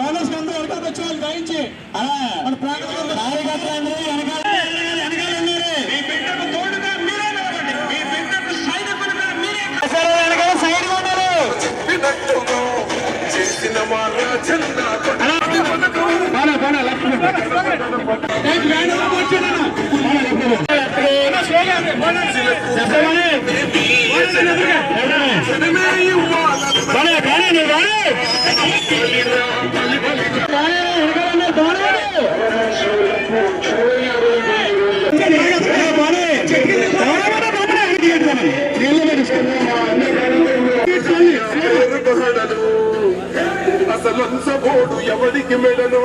కాంగ్రెస్ అందరూ వెనకాల వచ్చే వాళ్ళు దయించి మన ప్రాంగణంలో కార్యకర్తలు వెనకాల. వెనకాల. అసలు అంచబోడు ఎవడికి మెడను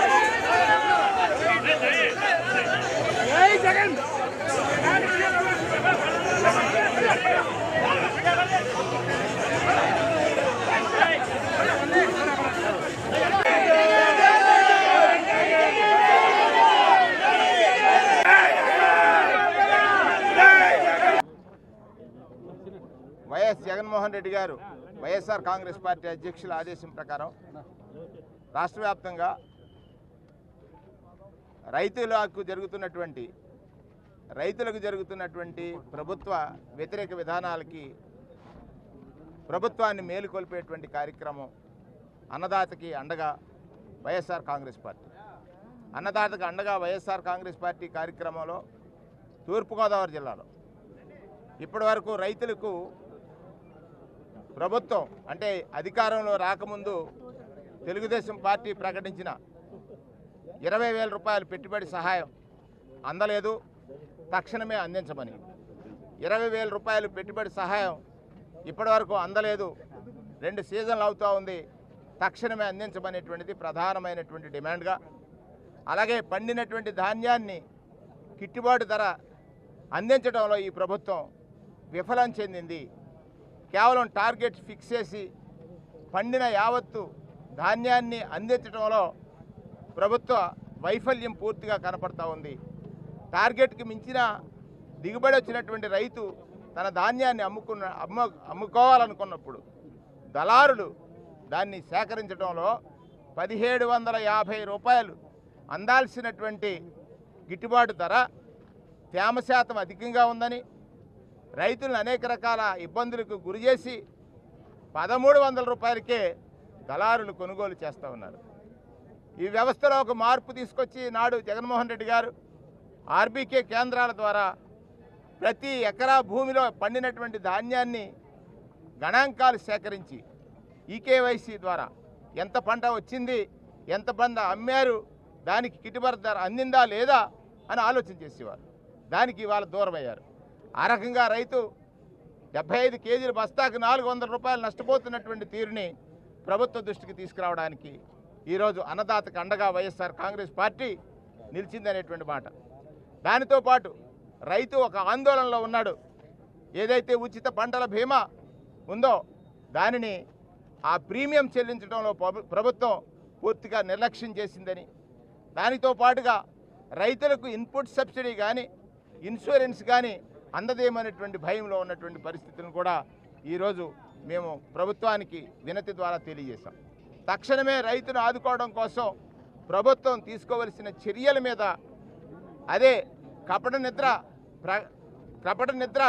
రెడ్డి గారు వైఎస్ఆర్ కాంగ్రెస్ పార్టీ అధ్యక్షుల ఆదేశం ప్రకారం రాష్ట్ర వ్యాప్తంగా రైతులకు జరుగుతున్నటువంటి రైతులకు జరుగుతున్నటువంటి ప్రభుత్వ వ్యతిరేక విధానాలకి ప్రభుత్వాన్ని మేలుకొల్పేటువంటి కార్యక్రమం అన్నదాతకి అండగా వైఎస్ఆర్ కాంగ్రెస్ పార్టీ. అన్నదాతకి అండగా వైఎస్ఆర్ కాంగ్రెస్ పార్టీ కార్యక్రమంలో తూర్పుగోదావరి జిల్లాలో ఇప్పటి వరకు రైతులకు ప్రభుత్వం అంటే అధికారంలో రాకముందు తెలుగుదేశం పార్టీ ప్రకటించిన ఇరవై వేల రూపాయల పెట్టుబడి సహాయం అందలేదు. తక్షణమే అందించమని. ఇరవై వేల రూపాయలు పెట్టుబడి సహాయం ఇప్పటివరకు అందలేదు. రెండు సీజన్లు అవుతూ ఉంది. తక్షణమే అందించమనేటువంటిది ప్రధానమైనటువంటి డిమాండ్గా. అలాగే పండినటువంటి ధాన్యాన్ని గిట్టుబాటు ధర అందించడంలో ఈ ప్రభుత్వం విఫలం చెందింది. కేవలం టార్గెట్ ఫిక్స్ చేసి పండిన యావత్తు ధాన్యాన్ని అందించడంలో ప్రభుత్వ వైఫల్యం పూర్తిగా కనపడతా ఉంది. టార్గెట్కి మించిన దిగుబడి వచ్చినటువంటి రైతు తన ధాన్యాన్ని అమ్ముకున్న అమ్ము అమ్ముకోవాలనుకున్నప్పుడు దళారులు దాన్ని సేకరించడంలో పదిహేడు వందల యాభై రూపాయలు అందాల్సినటువంటి గిట్టుబాటు ధర తేమ శాతం అధికంగా ఉందని రైతులను అనేక రకాల ఇబ్బందులకు గురి చేసి పదమూడు వందల రూపాయలకే దళారులు కొనుగోలు చేస్తూ ఉన్నారు. ఈ వ్యవస్థలో ఒక మార్పు తీసుకొచ్చి నాడు జగన్మోహన్ రెడ్డి గారు ఆర్బీకే కేంద్రాల ద్వారా ప్రతి ఎకరా భూమిలో పండినటువంటి ధాన్యాన్ని గణాంకాలు సేకరించి ఈకేవైసీ ద్వారా ఎంత పంట వచ్చింది ఎంత పంట అమ్మారు దానికి గిట్టుబాటు ధర అందిందా లేదా అని ఆలోచన చేసేవారు. దానికి ఇవాళ దూరమయ్యారు. ఆ రకంగా రైతు డెబ్బై ఐదు కేజీల బస్తాకు నాలుగు వందల రూపాయలు నష్టపోతున్నటువంటి తీరుని ప్రభుత్వ దృష్టికి తీసుకురావడానికి ఈరోజు అన్నదాతకు అండగా వైఎస్ఆర్ కాంగ్రెస్ పార్టీ నిలిచిందనేటువంటి మాట. దానితో పాటు రైతు ఒక ఆందోళనలో ఉన్నాడు. ఏదైతే ఉచిత పంటల బీమా ఉందో దానిని ఆ ప్రీమియం చెల్లించడంలో ప్రభుత్వం పూర్తిగా నిర్లక్ష్యం చేసిందని దానితో పాటుగా రైతులకు ఇన్పుట్ సబ్సిడీ కానీ ఇన్సూరెన్స్ కానీ అందదేమనేటువంటి భయంలో ఉన్నటువంటి పరిస్థితులను కూడా ఈరోజు మేము ప్రభుత్వానికి వినతి ద్వారా తెలియజేశాం. తక్షణమే రైతును ఆదుకోవడం కోసం ప్రభుత్వం తీసుకోవలసిన చర్యల మీద అదే కపట నిద్ర ప్ర కపట నిద్ర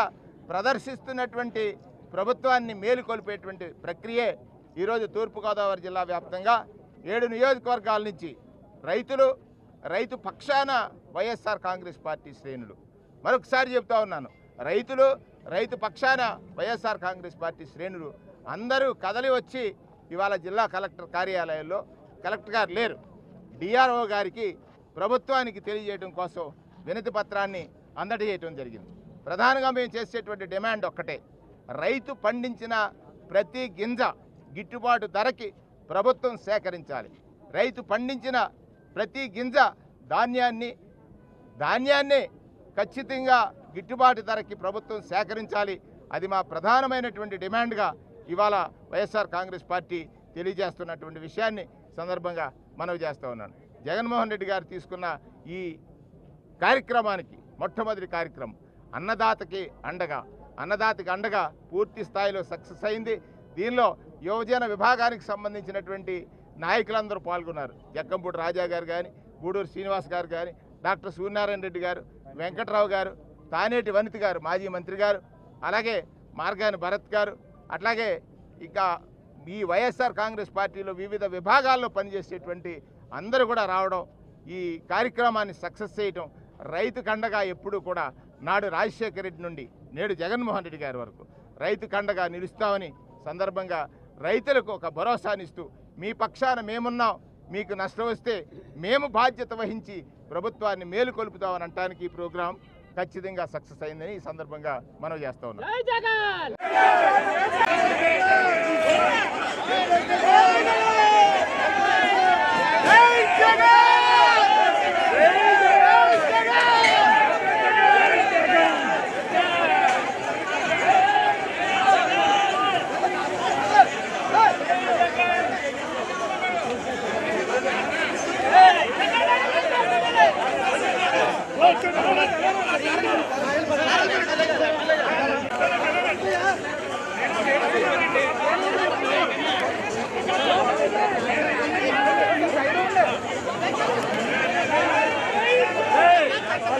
ప్రదర్శిస్తున్నటువంటి ప్రభుత్వాన్ని మేలుకొల్పేటువంటి ప్రక్రియే ఈరోజు తూర్పుగోదావరి జిల్లా వ్యాప్తంగా ఏడు నియోజకవర్గాల నుంచి రైతులు రైతు పక్షాన వైఎస్ఆర్ కాంగ్రెస్ పార్టీ శ్రేణులు. మరొకసారి చెప్తా ఉన్నాను. రైతులు రైతు పక్షాన వైఎస్ఆర్ కాంగ్రెస్ పార్టీ శ్రేణులు అందరూ కదలి వచ్చి ఇవాళ జిల్లా కలెక్టర్ కార్యాలయంలో కలెక్టర్ గారు లేరు. డిఆర్ఓ గారికి ప్రభుత్వానికి తెలియజేయడం కోసం వినతి పత్రాన్ని అందజేయటం జరిగింది. ప్రధానంగా మేము చేసేటువంటి డిమాండ్ ఒక్కటే. రైతు పండించిన ప్రతి గింజ గిట్టుబాటు ధరకి ప్రభుత్వం సేకరించాలి. రైతు పండించిన ప్రతి గింజ ధాన్యాన్ని ధాన్యాన్ని ఖచ్చితంగా గిట్టుబాటు ధరకి ప్రభుత్వం సేకరించాలి. అది మా ప్రధానమైనటువంటి డిమాండ్గా ఇవాళ వైఎస్ఆర్ కాంగ్రెస్ పార్టీ తెలియజేస్తున్నటువంటి విషయాన్ని సందర్భంగా మనవి చేస్తూ ఉన్నాను. జగన్మోహన్ రెడ్డి గారు తీసుకున్న ఈ కార్యక్రమానికి మొట్టమొదటి కార్యక్రమం అన్నదాతకి అండగా అన్నదాతకి అండగా పూర్తి స్థాయిలో సక్సెస్ అయింది. దీనిలో యువజన విభాగానికి సంబంధించినటువంటి నాయకులందరూ పాల్గొన్నారు. జక్కంపూడి రాజా గారు కానీ గూడూరు శ్రీనివాస్ గారు కానీ డాక్టర్ సూర్యనారాయణ రెడ్డి గారు వెంకట్రావు గారు తానేటి వనిత గారు మాజీ మంత్రి గారు అలాగే మార్గాని భరత్ గారు అట్లాగే ఇంకా ఈ వైఎస్ఆర్ కాంగ్రెస్ పార్టీలో వివిధ విభాగాల్లో పనిచేసేటువంటి అందరూ కూడా రావడం ఈ కార్యక్రమాన్ని సక్సెస్ చేయటం రైతు కండగా ఎప్పుడూ కూడా నాడు రాజశేఖర రెడ్డి నుండి నేడు జగన్మోహన్ రెడ్డి గారి వరకు రైతు కండగా నిలుస్తామని సందర్భంగా రైతులకు ఒక భరోసానిస్తూ మీ పక్షాన మేమున్నాం. మీకు నష్టం వస్తే మేము బాధ్యత వహించి ప్రభుత్వాన్ని మేలుకొల్పుతామని అనటానికి ఈ ప్రోగ్రాం ఖచ్చితంగా సక్సెస్ అయిందని ఈ సందర్భంగా మనం చేస్తా ఉన్నాం.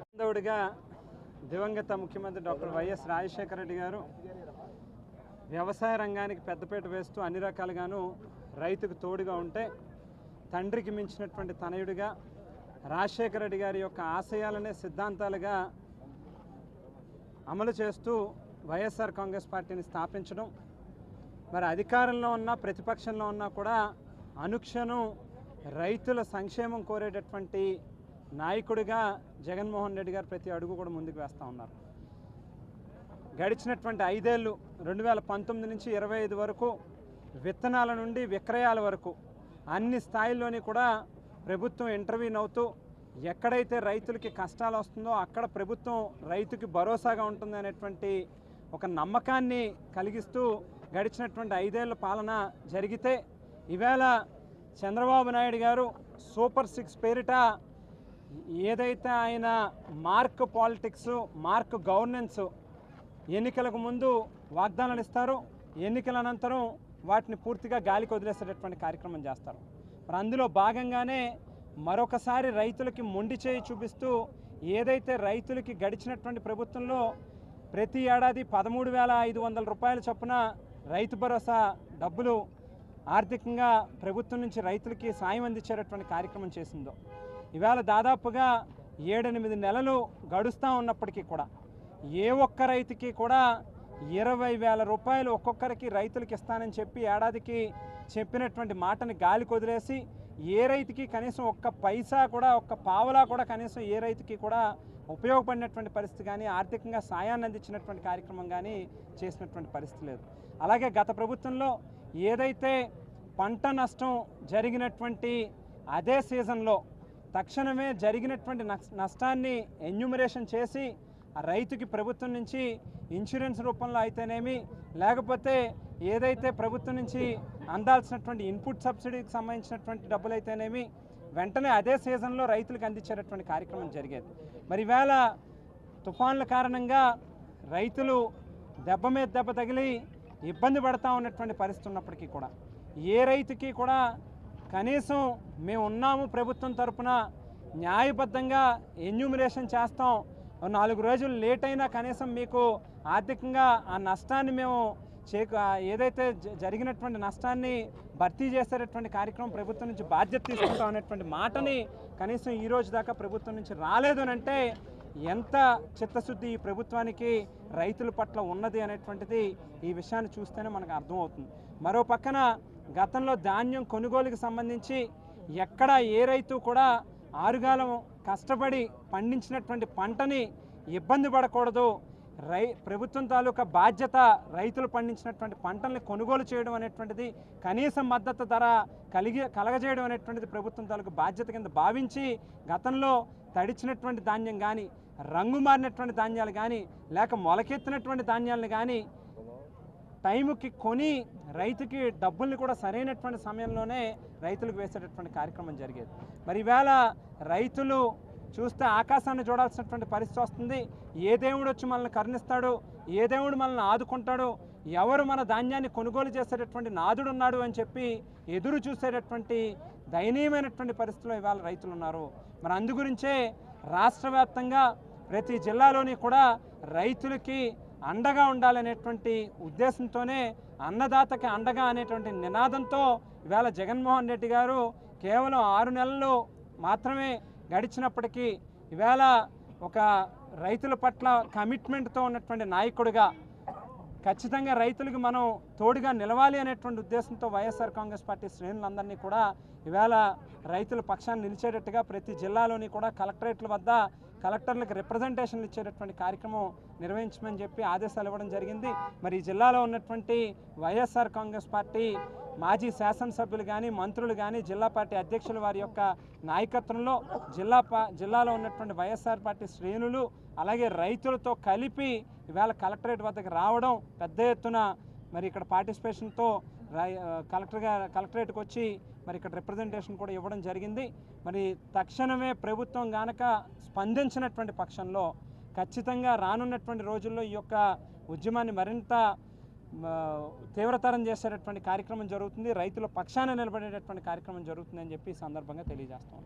బాంధవుడిగా దివంగత ముఖ్యమంత్రి డాక్టర్ వైఎస్ రాజశేఖర రెడ్డి గారు వ్యవసాయ రంగానికి పెద్దపీట వేస్తూ అన్ని రకాలుగాను రైతుకు తోడుగా ఉంటే తండ్రికి మించినటువంటి తనయుడిగా రాజశేఖర రెడ్డి గారి యొక్క ఆశయాలనే సిద్ధాంతాలుగా అమలు చేస్తూ వైఎస్ఆర్ కాంగ్రెస్ పార్టీని స్థాపించడం. మరి అధికారంలో ఉన్న ప్రతిపక్షంలో ఉన్నా కూడా అనుక్షణం రైతుల సంక్షేమం కోరేటటువంటి నాయకుడిగా జగన్మోహన్ రెడ్డి గారు ప్రతి అడుగు కూడా ముందుకు వేస్తూ ఉన్నారు. గడిచినటువంటి ఐదేళ్ళు రెండు వేల పంతొమ్మిది నుంచి ఇరవై ఐదు వరకు విత్తనాల నుండి విక్రయాల వరకు అన్ని స్థాయిల్లోని కూడా ప్రభుత్వం ఇంటర్వ్యూన్ అవుతూ ఎక్కడైతే రైతులకి కష్టాలు వస్తుందో అక్కడ ప్రభుత్వం రైతుకి భరోసాగా ఉంటుంది అనేటువంటి ఒక నమ్మకాన్ని కలిగిస్తూ గడిచినటువంటి ఐదేళ్ళ పాలన జరిగితే ఈవేళ చంద్రబాబు నాయుడు గారు సూపర్ సిక్స్ పేరిట ఏదైతే ఆయన మార్క్ పాలిటిక్స్ మార్క్ గవర్నెన్స్ ఎన్నికలకు ముందు వాగ్దానాలు ఇస్తారు ఎన్నికల అనంతరం వాటిని పూర్తిగా గాలికి వదిలేసేటటువంటి కార్యక్రమం చేస్తారు. మరి అందులో భాగంగానే మరొకసారి రైతులకి మొండి చేయి చూపిస్తూ ఏదైతే రైతులకి గడిచినటువంటి ప్రభుత్వంలో ప్రతి ఏడాది పదమూడు వేల ఐదు వందల రూపాయల చొప్పున రైతు భరోసా డబ్బులు ఆర్థికంగా ప్రభుత్వం నుంచి రైతులకి సాయం అందించేటటువంటి కార్యక్రమం చేసిందో. ఇవాళ దాదాపుగా ఏడెనిమిది నెలలు గడుస్తూ ఉన్నప్పటికీ కూడా ఏ ఒక్క రైతుకి కూడా ఇరవై వేల రూపాయలు ఒక్కొక్కరికి రైతులకి ఇస్తానని చెప్పి ఏడాదికి చెప్పినటువంటి మాటని గాలి కొదిలేసి ఏ రైతుకి కనీసం ఒక్క పైసా కూడా ఒక్క పావలా కూడా కనీసం ఏ రైతుకి కూడా ఉపయోగపడినటువంటి పరిస్థితి కానీ ఆర్థికంగా సాయాన్ని అందించినటువంటి కార్యక్రమం కానీ చేసినటువంటి పరిస్థితి లేదు. అలాగే గత ప్రభుత్వంలో ఏదైతే పంట నష్టం జరిగినటువంటి అదే సీజన్లో తక్షణమే జరిగినటువంటి నష్టాన్ని ఎన్యూమరేషన్ చేసి ఆ రైతుకి ప్రభుత్వం నుంచి ఇన్సూరెన్స్ రూపంలో అయితేనేమి లేకపోతే ఏదైతే ప్రభుత్వం నుంచి అందాల్సినటువంటి ఇన్పుట్ సబ్సిడీకి సంబంధించినటువంటి డబ్బులు అయితేనేమి వెంటనే అదే సీజన్లో రైతులకు అందించేటటువంటి కార్యక్రమం జరిగేది. మరి ఈవేళ తుఫాన్ల కారణంగా రైతులు దెబ్బ మీద దెబ్బ తగిలి ఇబ్బంది పడతా ఉన్నటువంటి పరిస్థితి ఉన్నప్పటికీ కూడా ఏ రైతుకి కూడా కనీసం మేము ఉన్నాము ప్రభుత్వం తరపున న్యాయబద్ధంగా ఎన్యూమినేషన్ చేస్తాం నాలుగు రోజులు లేట్ అయినా కనీసం మీకు ఆర్థికంగా ఆ నష్టాన్ని మేము చే ఏదైతే జ- జరిగినటువంటి నష్టాన్ని భర్తీ చేసేటటువంటి కార్యక్రమం ప్రభుత్వం నుంచి బాధ్యత తీసుకుంటాం అనేటువంటి మాటని కనీసం ఈ రోజు దాకా ప్రభుత్వం నుంచి రాలేదు అని అంటే ఎంత చిత్తశుద్ధి ఈ ప్రభుత్వానికి రైతుల పట్ల ఉన్నది అనేటువంటిది ఈ విషయాన్ని చూస్తేనే మనకు అర్థమవుతుంది. మరో పక్కన గతంలో ధాన్యం కొనుగోలుకి సంబంధించి ఎక్కడ ఏ రైతు కూడా ఆరుగాలం కష్టపడి పండించినటువంటి పంటని ఇబ్బంది పడకూడదు. రై ప్రభుత్వం తాలూకా బాధ్యత రైతులు పండించినటువంటి పంటల్ని కొనుగోలు చేయడం అనేటువంటిది కనీసం మద్దతు ధర కలిగి కలగజేయడం అనేటువంటిది ప్రభుత్వం తాలూకా బాధ్యత కింద భావించి గతంలో తడిచినటువంటి ధాన్యం కానీ రంగు మారినటువంటి ధాన్యాలు కానీ లేక మొలకెత్తినటువంటి ధాన్యాలను కానీ టైంకి కొని రైతుకి డబ్బుల్ని కూడా సరైనటువంటి సమయంలోనే రైతులకు వేసేటటువంటి కార్యక్రమం జరిగేది. మరి ఈవేళ రైతులు చూస్తే ఆకాశాన్ని చూడాల్సినటువంటి పరిస్థితి వస్తుంది. ఏ దేవుడు వచ్చి మనల్ని కరుణిస్తాడు? ఏ దేవుడు మనల్ని ఆదుకుంటాడు? ఎవరు మన ధాన్యాన్ని కొనుగోలు చేసేటటువంటి నాదుడు ఉన్నాడు అని చెప్పి ఎదురు చూసేటటువంటి దయనీయమైనటువంటి పరిస్థితిలో ఇవాళ రైతులు ఉన్నారు. మరి అందు గురించే రాష్ట్ర వ్యాప్తంగా ప్రతి జిల్లాలోని కూడా రైతులకి అండగా ఉండాలనేటువంటి ఉద్దేశంతోనే అన్నదాతకి అండగా అనేటువంటి నినాదంతో ఇవాళ జగన్మోహన్ రెడ్డి గారు కేవలం ఆరు నెలలు మాత్రమే గడిచినప్పటికీ ఇవేళ ఒక రైతుల పట్ల కమిట్మెంట్తో ఉన్నటువంటి నాయకుడిగా ఖచ్చితంగా రైతులకు మనం తోడుగా నిలవాలి అనేటువంటి ఉద్దేశంతో వైఎస్ఆర్ కాంగ్రెస్ పార్టీ శ్రేణులందరినీ కూడా ఇవాళ రైతుల పక్షాన్ని నిలిచేటట్టుగా ప్రతి జిల్లాలోని కూడా కలెక్టరేట్ల వద్ద కలెక్టర్లకు రిప్రజెంటేషన్లు ఇచ్చేటటువంటి కార్యక్రమం నిర్వహించమని చెప్పి ఆదేశాలు ఇవ్వడం జరిగింది. మరి ఈ జిల్లాలో ఉన్నటువంటి వైఎస్ఆర్ కాంగ్రెస్ పార్టీ మాజీ శాసనసభ్యులు కానీ మంత్రులు కానీ జిల్లా పార్టీ అధ్యక్షులు వారి యొక్క నాయకత్వంలో జిల్లా జిల్లాలో ఉన్నటువంటి వైఎస్ఆర్ పార్టీ శ్రేణులు అలాగే రైతులతో కలిపి ఇవాళ కలెక్టరేట్ వద్దకు రావడం పెద్ద ఎత్తున మరి ఇక్కడ పార్టిసిపేషన్తో రై కలెక్టర్ గారు కలెక్టరేట్కి వచ్చి మరి ఇక్కడ రిప్రజెంటేషన్ కూడా ఇవ్వడం జరిగింది. మరి తక్షణమే ప్రభుత్వం గనక స్పందించినటువంటి పక్షంలో ఖచ్చితంగా రానున్నటువంటి రోజుల్లో ఈ యొక్క ఉద్యమాన్ని మరింత తీవ్రతరం చేసేటటువంటి కార్యక్రమం జరుగుతుంది. రైతుల పక్షాన నిలబడేటటువంటి కార్యక్రమం జరుగుతుందని చెప్పి సందర్భంగా తెలియజేస్తాం